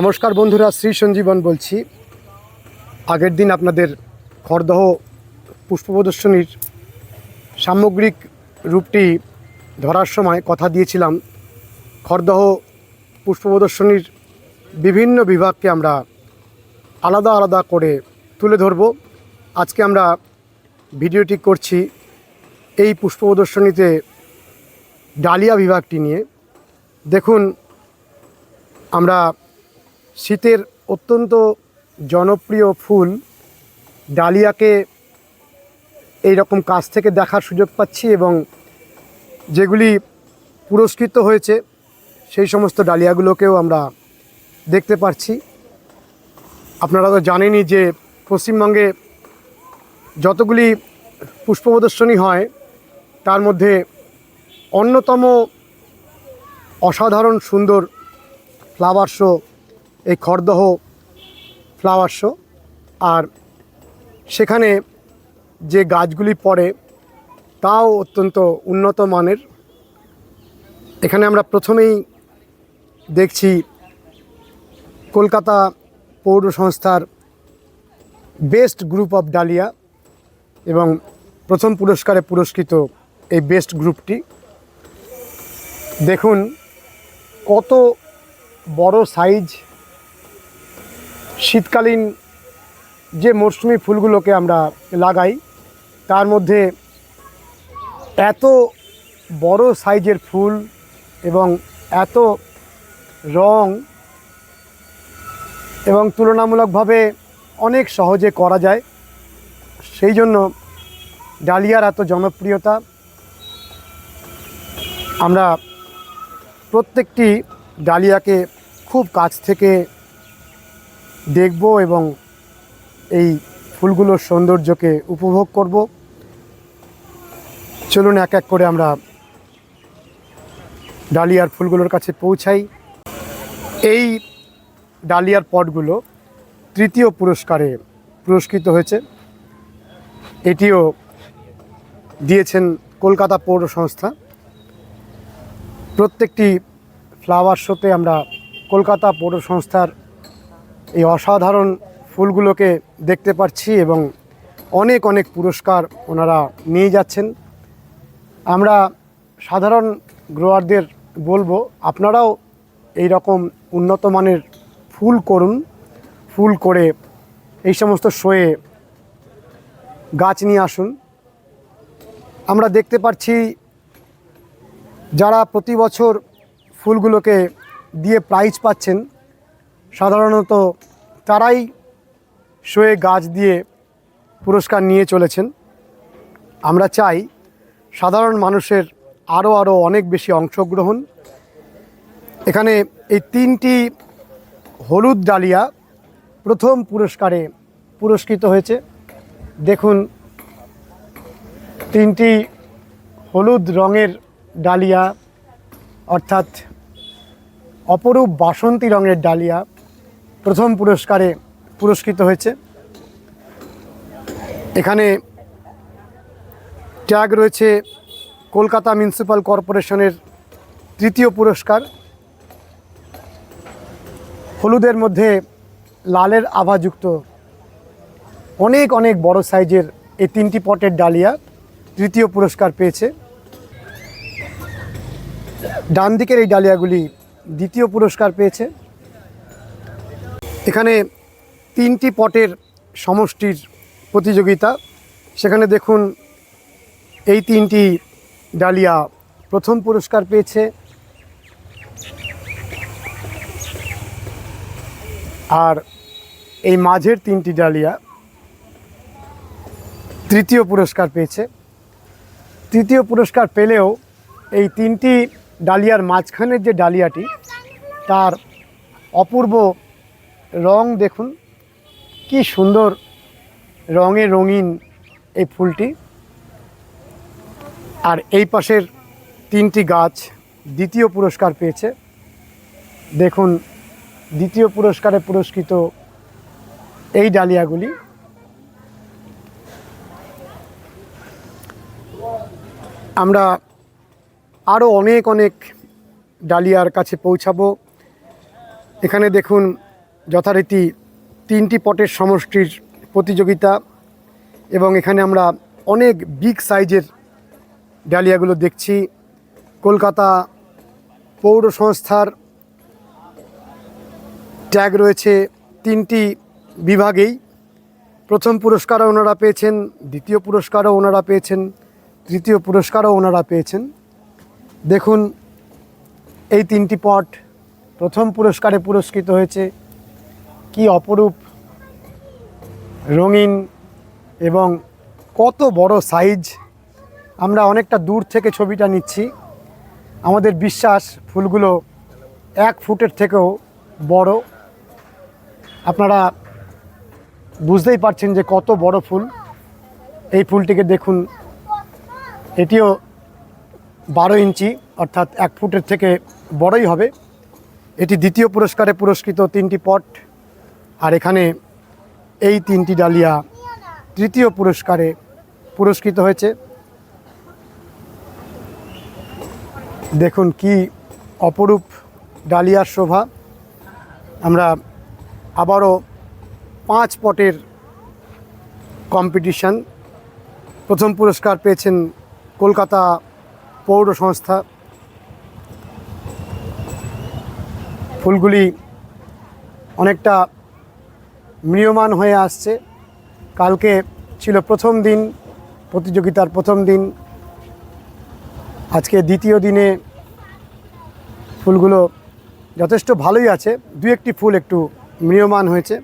নমস্কার বন্ধুরা, শ্রী সঞ্জীবন বলছি। আগের দিন আপনাদের খড়দহ পুষ্প প্রদর্শনীর সামগ্রিক রূপটি ধরার সময় কথা দিয়েছিলাম। খড়দহ পুষ্প প্রদর্শনীর বিভিন্ন বিভাগকে আমরা আলাদা আলাদা করে তুলে ধরব। আজকে আমরা ভিডিওটি করছি এই পুষ্প প্রদর্শনীতে ডালিয়া বিভাগটি নিয়ে। দেখুন, আমরা শীতের অত্যন্ত জনপ্রিয় ফুল ডালিয়াকে এই রকম কাছ থেকে দেখার সুযোগ পাচ্ছি এবং যেগুলি পুরস্কৃত হয়েছে, সেই সমস্ত ডালিয়াগুলোকেও আমরা দেখতে পাচ্ছি আপনারা তো জানেনই যে পশ্চিমবঙ্গে যতগুলি পুষ্প প্রদর্শনী হয়, তার মধ্যে অন্যতম অসাধারণ সুন্দর ফ্লাওয়ার শো এই খড়দহ ফ্লাওয়ার শো। আর সেখানে যে গাছগুলি পড়ে, তাও অত্যন্ত উন্নত মানের। এখানে আমরা প্রথমেই দেখছি কলকাতা পৌর সংস্থার বেস্ট গ্রুপ অফ ডালিয়া এবং প্রথম পুরস্কারে পুরস্কৃত এই বেস্ট গ্রুপটি। দেখুন কত বড় সাইজ শীতকালীন যে মরশুমি ফুলগুলোকে আমরা লাগাই, তার মধ্যে এত বড় সাইজের ফুল এবং এত রং এবং তুলনামূলকভাবে অনেক সহজে করা যায়, সেই জন্য ডালিয়ার এত জনপ্রিয়তা। আমরা প্রত্যেকটি ডালিয়াকে খুব কাছ থেকে দেখব এবং এই ফুলগুলোর সৌন্দর্যকে উপভোগ করব। চলুন এক এক করে আমরা ডালিয়ার ফুলগুলোর কাছে পৌঁছাই। এই ডালিয়ার পটগুলো তৃতীয় পুরস্কারে পুরস্কৃত হয়েছে। এটিও দিয়েছেন কলকাতা পৌর সংস্থা। প্রত্যেকটি ফ্লাওয়ার শোতে আমরা কলকাতা পৌর সংস্থার এই অসাধারণ ফুলগুলোকে দেখতে পাচ্ছি এবং অনেক অনেক পুরস্কার ওনারা নিয়ে যাচ্ছেন। আমরা সাধারণ গ্রোয়ারদের বলব, আপনারাও এই রকম উন্নত মানের ফুল করুন। ফুল করে এই সমস্ত শোয়ে গাছ নিয়ে আসুন। আমরা দেখতে পাচ্ছি যারা প্রতি বছর ফুলগুলোকে দিয়ে প্রাইজ পাচ্ছেন সাধারণত তারাই শোয়ে গাছ দিয়ে পুরস্কার নিয়ে চলেছেন। আমরা চাই সাধারণ মানুষের আরও আরও অনেক বেশি অংশগ্রহণ। এখানে এই তিনটি হলুদ ডালিয়া প্রথম পুরস্কারে পুরস্কৃত হয়েছে। দেখুন, তিনটি হলুদ রঙের ডালিয়া, অর্থাৎ অপরূপ বাসন্তী রঙের ডালিয়া। প্রথম পুরস্কারে পুরস্কৃত হয়েছে। এখানে ট্যাগ রয়েছে কলকাতা মিউনিসিপ্যাল কর্পোরেশনের তৃতীয় পুরস্কার। হলুদের মধ্যে লালের আভাযুক্ত অনেক অনেক বড় সাইজের এই তিনটি পটের ডালিয়া তৃতীয় পুরস্কার পেয়েছে। ডান দিকের এই ডালিয়াগুলি দ্বিতীয় পুরস্কার পেয়েছে। এখানে তিনটি পটের সমষ্টির প্রতিযোগিতা। সেখানে দেখুন, এই তিনটি ডালিয়া প্রথম পুরস্কার পেয়েছে। আর এই মাঝের তিনটি ডালিয়া তৃতীয় পুরস্কার পেয়েছে। তৃতীয় পুরস্কার পেলেও এই তিনটি ডালিয়ার মাঝখানের যে ডালিয়াটি, তার অপূর্ব রং দেখুন, কি সুন্দর রঙে রঙিন এই ফুলটি। আর এই পাশের তিনটি গাছ দ্বিতীয় পুরস্কার পেয়েছে। দেখুন, দ্বিতীয় পুরস্কারে পুরস্কৃত এই ডালিয়াগুলি। আমরা আরও অনেক অনেক ডালিয়ার কাছে পৌঁছাবো। এখানে দেখুন যথারীতি তিনটি পটের সমষ্টির প্রতিযোগিতা এবং এখানে আমরা অনেক বিগ সাইজের ডালিয়াগুলো দেখছি। কলকাতা পৌর সংস্থার ট্যাগ রয়েছে তিনটি বিভাগেই। প্রথম পুরস্কারও ওনারা পেয়েছেন, দ্বিতীয় পুরস্কারও ওনারা পেয়েছেন, তৃতীয় পুরস্কারও ওনারা পেয়েছেন। দেখুন, এই তিনটি পট প্রথম পুরস্কারে পুরস্কৃত হয়েছে। কি অপরূপ, রঙিন এবং কত বড় সাইজ আমরা অনেকটা দূর থেকে ছবিটা নিচ্ছি। আমাদের বিশ্বাস ফুলগুলো এক ফুটের থেকেও বড়। আপনারা বুঝতেই পারছেন যে কত বড় ফুল। এই ফুলটিকে দেখুন, এটিও বারো ইঞ্চি, অর্থাৎ এক ফুটের থেকে বড়ই হবে। এটি দ্বিতীয় পুরস্কারে পুরস্কৃত তিনটি পট। আর এখানে এই তিনটি ডালিয়া তৃতীয় পুরস্কারে পুরস্কৃত হয়েছে। দেখুন কি অপরূপ ডালিয়ার শোভা। আমরা আবারও পাঁচ পটের কম্পিটিশান প্রথম পুরস্কার পেয়েছেন কলকাতা পৌর সংস্থা। ফুলগুলি অনেকটা ম্রিয়মান হয়ে আসছে। কালকে ছিল প্রথম দিন, প্রতিযোগিতার প্রথম দিন। আজকে দ্বিতীয় দিনে ফুলগুলো যথেষ্ট ভালোই আছে। দু একটি ফুল একটু ম্রিয়মান হয়েছে।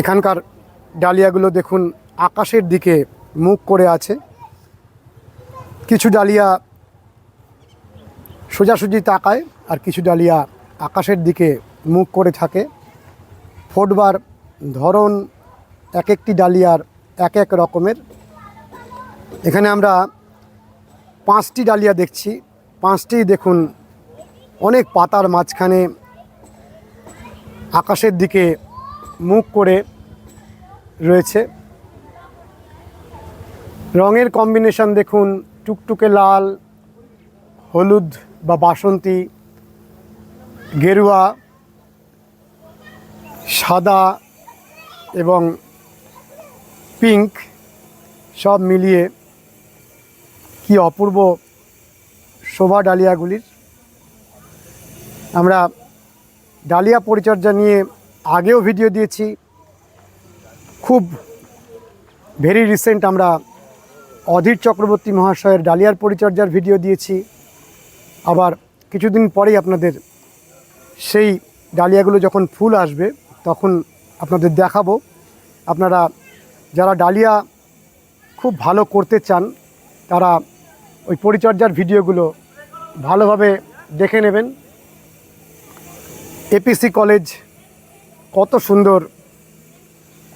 এখানকার ডালিয়াগুলো দেখুন, আকাশের দিকে মুখ করে আছে। কিছু ডালিয়া সোজাসুজি তাকায়, আর কিছু ডালিয়া আকাশের দিকে মুখ করে থাকে। ফোটবার ধরন এক একটি ডালিয়ার এক এক রকমের। এখানে আমরা পাঁচটি ডালিয়া দেখছি। পাঁচটি দেখুন অনেক পাতার মাঝখানে আকাশের দিকে মুখ করে রয়েছে। রঙের কম্বিনেশন দেখুন, টুকটুকে লাল, হলুদ বা বাসন্তী, গেরুয়া সাদা এবং পিঙ্ক সব মিলিয়ে কি অপূর্ব শোভা ডালিয়াগুলির। আমরা ডালিয়া পরিচর্যা নিয়ে আগেও ভিডিও দিয়েছি। খুব ভেরি রিসেন্ট আমরা অধীর চক্রবর্তী মহাশয়ের ডালিয়ার পরিচর্যার ভিডিও দিয়েছি। আবার কিছুদিন পরেই আপনাদের সেই ডালিয়াগুলো যখন ফুল আসবে তখন আপনাদের দেখাবো। আপনারা যারা ডালিয়া খুব ভালো করতে চান, তারা ওই পরিচর্যার ভিডিওগুলো ভালোভাবে দেখে নেবেন। এপিসি কলেজ কত সুন্দর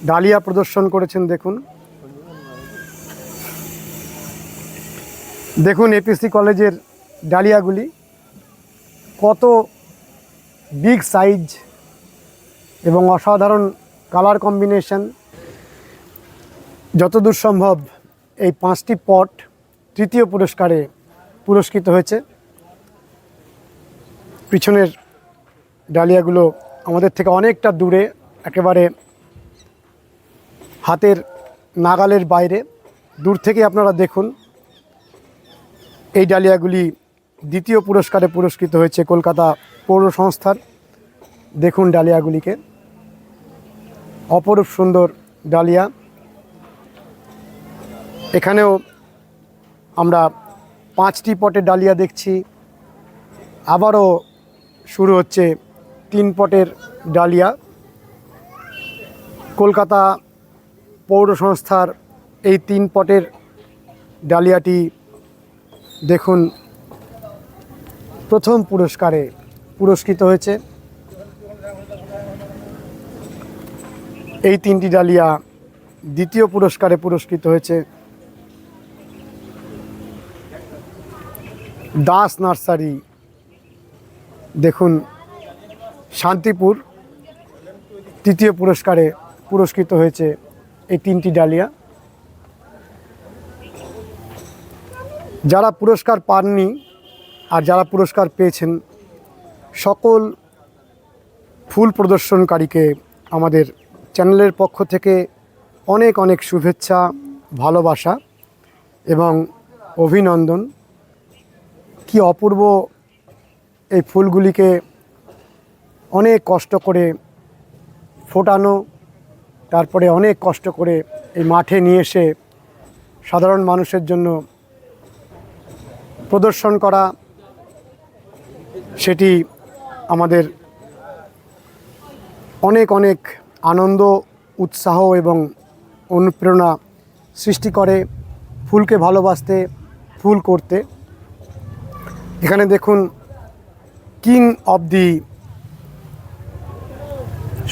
ডালিয়া প্রদর্শন করেছেন দেখুন। দেখুন এপিসি কলেজের ডালিয়াগুলি, কত বিগ সাইজ এবং অসাধারণ কালার কম্বিনেশন। যতদূর সম্ভব এই পাঁচটি পট তৃতীয় পুরস্কারে পুরস্কৃত হয়েছে। পিছনের ডালিয়াগুলো আমাদের থেকে অনেকটা দূরে, একেবারে হাতের নাগালের বাইরে। দূর থেকে আপনারা দেখুন, এই ডালিয়াগুলি দ্বিতীয় পুরস্কারে পুরস্কৃত হয়েছে কলকাতা পৌর সংস্থার। দেখুন ডালিয়াগুলিকে। অপরূপ সুন্দর ডালিয়া। এখানেও আমরা পাঁচটি পটের ডালিয়া দেখছি। আবারও শুরু হচ্ছে তিন পটের ডালিয়া। কলকাতা পৌর সংস্থার এই তিন পটের ডালিয়াটি দেখুন, প্রথম পুরস্কারে পুরস্কৃত হয়েছে। এই তিনটি ডালিয়া দ্বিতীয় পুরস্কারে পুরস্কৃত হয়েছে। দাস নার্সারি, দেখুন, শান্তিপুর তৃতীয় পুরস্কারে পুরস্কৃত হয়েছে এই তিনটি ডালিয়া। যারা পুরস্কার পাননি আর যারা পুরস্কার পেয়েছেন, সকল ফুল প্রদর্শনকারীকে আমাদের চ্যানেলের পক্ষ থেকে অনেক অনেক শুভেচ্ছা, ভালোবাসা এবং অভিনন্দন। কি অপূর্ব এই ফুলগুলিকে অনেক কষ্ট করে ফোটানো, তারপরে অনেক কষ্ট করে এই মাঠে নিয়ে এসে সাধারণ মানুষের জন্য প্রদর্শন করা, সেটি আমাদের অনেক অনেক আনন্দ, উৎসাহ এবং অনুপ্রেরণা সৃষ্টি করে ফুলকে ভালোবাসতে, ফুল করতে। এখানে দেখুন, কিং অব দি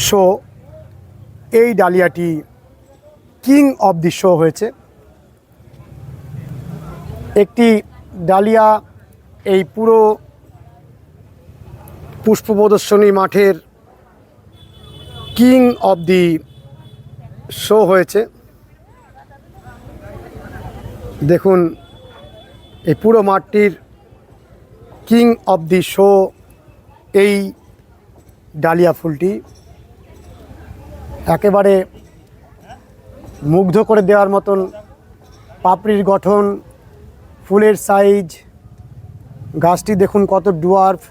শো, এই ডালিয়াটি কিং অব দি শো হয়েছে। একটি ডালিয়া এই পুরো পুষ্প প্রদর্শনী মাঠের কিং অব দি শো হয়েছে। দেখুন, এই পুরো মাঠটির কিং অব দি শো এই ডালিয়া ফুলটি একেবারে মুগ্ধ করে দেওয়ার মতন পাপড়ির গঠন, ফুলের সাইজ, গাছটি দেখুন কত ডুয়ার্ফ,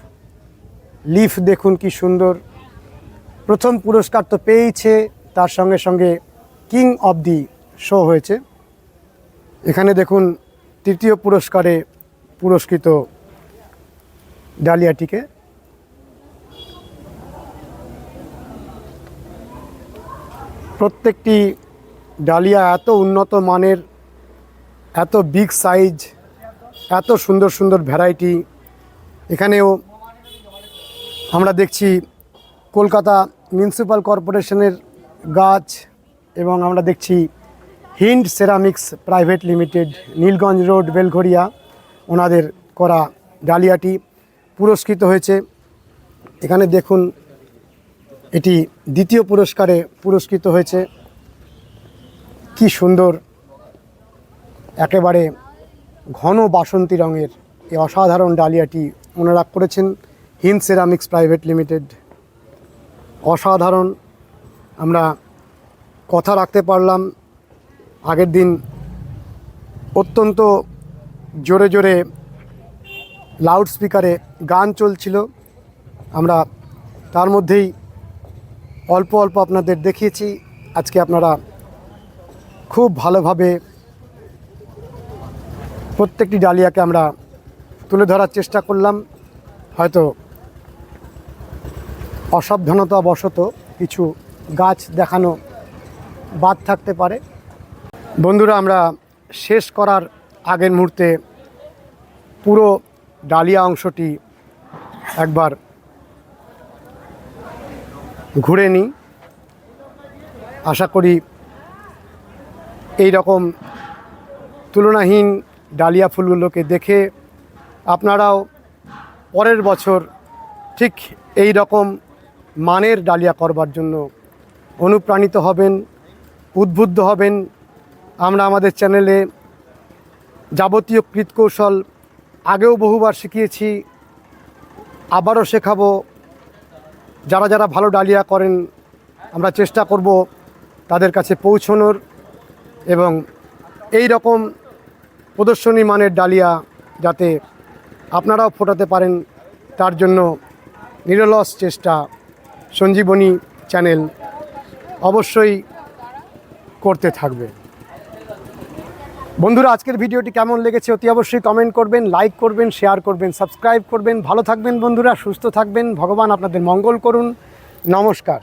লিফ দেখুন কি সুন্দর। প্রথম পুরস্কার তো পেয়েছে তার সঙ্গে সঙ্গে কিং অব দি শো হয়েছে। এখানে দেখুন, তৃতীয় পুরস্কারে পুরস্কৃত ডালিয়াটিকে। প্রত্যেকটি ডালিয়া এত উন্নত মানের, এত বিগ সাইজ এত সুন্দর সুন্দর ভ্যারাইটি এখানেও আমরা দেখছি কলকাতা মিউনিসিপ্যাল কর্পোরেশনের গাছ এবং আমরা দেখছি Hind ceramics private limited Nilganj road Belgharia ওনাদের করা ডালিয়াটি পুরস্কৃত হয়েছে। এখানে দেখুন, এটি দ্বিতীয় পুরস্কারে পুরস্কৃত হয়েছে। কি সুন্দর, একেবারে ঘন বাসন্তী রঙের এই অসাধারণ ডালিয়াটি ওনারা করেছেন হিন্দ সেরামিক্স প্রাইভেট লিমিটেড অসাধারণ। আমরা কথা রাখতে পারলাম। আগের দিন অত্যন্ত জোরে জোরে লাউড স্পিকারে গান চলছিল। আমরা তার মধ্যেই অল্প অল্প আপনাদের দেখিয়েছি। আজকে আপনারা খুব ভালোভাবে প্রত্যেকটি ডালিয়াকে আমরা তুলে ধরার চেষ্টা করলাম। হয়তো অসাবধানতা বশত কিছু গাছ দেখানো বাদ থাকতে পারে। বন্ধুরা, আমরা শেষ করার আগের মুহূর্তে পুরো ডালিয়া অংশটি একবার ঘুরে নিই। আশা করি এই রকম তুলনাহীন ডালিয়া ফুলগুলোকে দেখে আপনারাও পরের বছর ঠিক এই রকম মানের ডালিয়া করবার জন্য অনুপ্রাণিত হবেন, উদ্বুদ্ধ হবেন। আমরা আমাদের চ্যানেলে যাবতীয় কৃতকৌশল আগেও বহুবার শিখিয়েছি, আবারও শেখাবো। যারা যারা ভালো ডালিয়া করেন, আমরা চেষ্টা করব তাদের কাছে পৌঁছনোর এবং এই রকম প্রদর্শনী মানের ডালিয়া যাতে আপনারাও ফোটাতে পারেন, তার জন্য নিরলস চেষ্টা সঞ্জীবনী চ্যানেল অবশ্যই করতে থাকবে। বন্ধুরা, আজকের ভিডিওটি কেমন লেগেছে অতি অবশ্যই কমেন্ট করবেন লাইক করবেন শেয়ার করবেন সাবস্ক্রাইব করবেন। ভালো থাকবেন বন্ধুরা, সুস্থ থাকবেন। ভগবান আপনাদের মঙ্গল করুন। নমস্কার।